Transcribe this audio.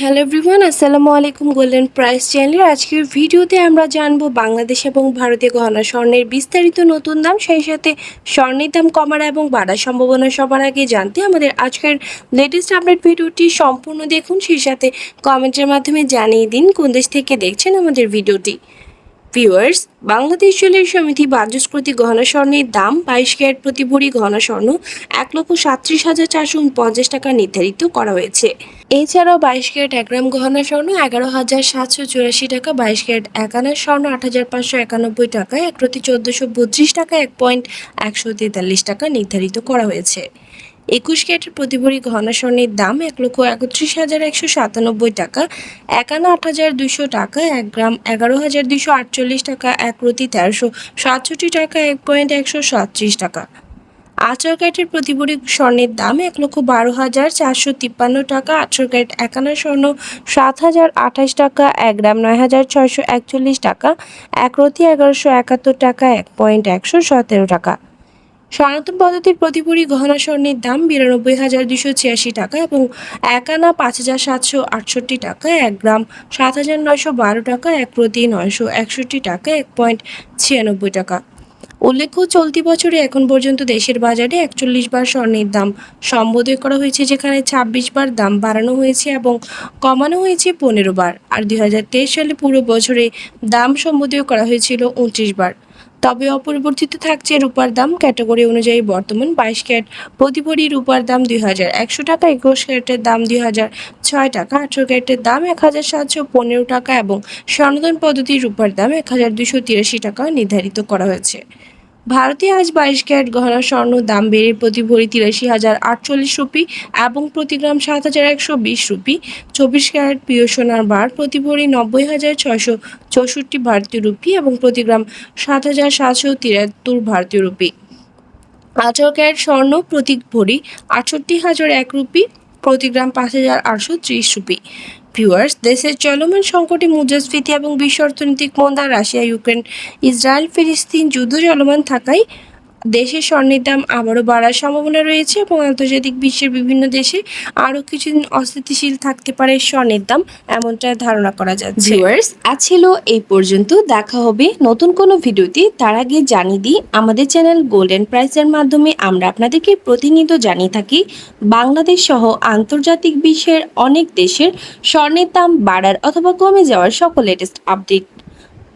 Hello everyone আসসালামু আলাইকুম golden price চ্যানেলের আজকের ভিডিওতে আমরা জানব বাংলাদেশ এবং ভারতীয় গহনা স্বর্ণের বিস্তারিত নতুন দাম, সেই সাথে স্বর্ণের দাম কমার এবং বাড়ার সম্ভাবনা সবার আগে জানতে আমাদের আজকের লেটেস্ট আপডেট ভিডিওটি সম্পূর্ণ দেখুন, সেই সাথে কমেন্টের মাধ্যমে জানিয়ে দিন কোন দেশ থেকে দেখছেন আমাদের ভিডিওটি। ভিউয়ার্স বাংলাদেশ জুয়েলারি সমিতি বাজস্কৃতি গহনা স্বর্ণের দাম বাইশ ক্যারেট প্রতি ভরি গহনা স্বর্ণ এক লক্ষ সাতত্রিশ হাজার চারশো উনপঞ্চাশ টাকা নির্ধারিত করা হয়েছে। এছাড়াও বাইশ ক্যারেট এক গ্রাম গহনা স্বর্ণ এগারো হাজার সাতশো চুরাশি টাকা, বাইশ ক্যারেট এক আনার স্বর্ণ আট হাজার পাঁচশো একানব্বই টাকা, এক প্রতি চোদ্দোশো বত্রিশ টাকা, এক পয়েন্ট একশো তেতাল্লিশ টাকা নির্ধারিত করা হয়েছে। একুশ ক্যারেটের প্রতি ভরি স্বর্ণের দাম এক লক্ষ একত্রিশ হাজার একশো সাতানব্বই টাকা, একান্ন আট হাজার দুশো টাকা, এক গ্রাম এগারো হাজার দুশো আটচল্লিশ টাকা, এক প্রতি তেরোশো সাতষট্টি টাকা, এক পয়েন্ট একশো সাতত্রিশ টাকা। আঠারো ক্যারেটের প্রতি ভরি স্বর্ণের দাম এক লক্ষ বারো হাজার চারশো তিপ্পান্ন টাকা, আঠারো ক্যারেট একান্ন স্বর্ণ সাত হাজার আঠাশ টাকা, এক গ্রাম নয় হাজার ছয়শো একচল্লিশ টাকা, এক রতি এগারোশো একাত্তর টাকা, এক পয়েন্ট একশো সতেরো টাকা। সনাতন পদ্ধতির প্রতি ভরি গহনা স্বর্ণের দাম বিরানব্বই হাজার দুশো ছিয়াশি টাকা এবং এক আনা পাঁচ হাজার সাতশো আটষট্টি টাকা, এক গ্রাম সাত হাজার নয়শো বারো টাকা, এক প্রতি নয়শো একষট্টি টাকা, এক পয়েন্ট ছিয়ানব্বই টাকা। উল্লেখ্য, চলতি বছরে এখন পর্যন্ত দেশের বাজারে একচল্লিশ বার স্বর্ণের দাম সম্বোধন করা হয়েছে, যেখানে ছাব্বিশ বার দাম বাড়ানো হয়েছে এবং কমানো হয়েছে পনেরো বার। আর দুই হাজার তেইশ সালে পুরো বছরে দাম সম্বোধন করা হয়েছিল উনত্রিশ বার। তবে অপরিবর্তিত থাকছে রূপার দাম ক্যাটাগরি অনুযায়ী বর্তমান বাইশ ক্যারেট প্রতি ভরি রূপার দাম দুই হাজার একশো টাকা, একুশ ক্যারেটের দাম দুই হাজার ছয় টাকা, আঠেরো ক্যারেটের দাম এক হাজার সাতশো পনেরো টাকা এবং সনাতন পদ্ধতির রূপার দাম এক হাজার দুশো তিরাশি টাকা নির্ধারিত করা হয়েছে। ভারতে আজ বাইশ ক্যারেট গহনা স্বর্ণ দাম বেড়ে প্রতি ভরি তিরাশি হাজার আটচল্লিশ রুপি এবং প্রতি গ্রাম সাত হাজার একশো বিশ রুপি। চব্বিশ ক্যারেট প্রিয় সোনার বার প্রতি ভরি নব্বই হাজার ছয়শো চৌষট্টি ভারতীয় রুপি এবং প্রতি গ্রাম সাত হাজার সাতশো তিরাত্তর ভারতীয় রুপি। আঠারো ক্যারেট স্বর্ণ প্রতি ভরি আটষট্টি হাজার এক রুপি, প্রতি গ্রাম পাঁচ হাজার আটশো ত্রিশ রুপি। ভিউয়ার্স দেশের চলমান সংকটে মুদ্রাস্ফীতি এবং বিশ্ব অর্থনৈতিক মন্দা রাশিয়া, ইউক্রেন, ইসরায়েল, ফিলিস্তিন যুদ্ধ চলমান থাকায় দেশের স্বর্ণের দাম আবারও বাড়ার সম্ভাবনা রয়েছে এবং আন্তর্জাতিক বিশ্বের বিভিন্ন দেশে আরও কিছুদিন অস্থিতিশীল থাকতে পারে স্বর্ণের দাম এমনটা ধারণা করা যাচ্ছে। ভিউয়ার্স, আজ ছিল এই পর্যন্ত। দেখা হবে নতুন কোনো ভিডিওতে। তার আগে জানিয়ে দিই, আমাদের চ্যানেল গোল্ডেন প্রাইসের মাধ্যমে আমরা আপনাদেরকে প্রতিনিয়ত জানিয়ে থাকি, বাংলাদেশ সহ আন্তর্জাতিক বিশ্বের অনেক দেশের স্বর্ণের দাম বাড়ার অথবা কমে যাওয়ার সকল লেটেস্ট আপডেট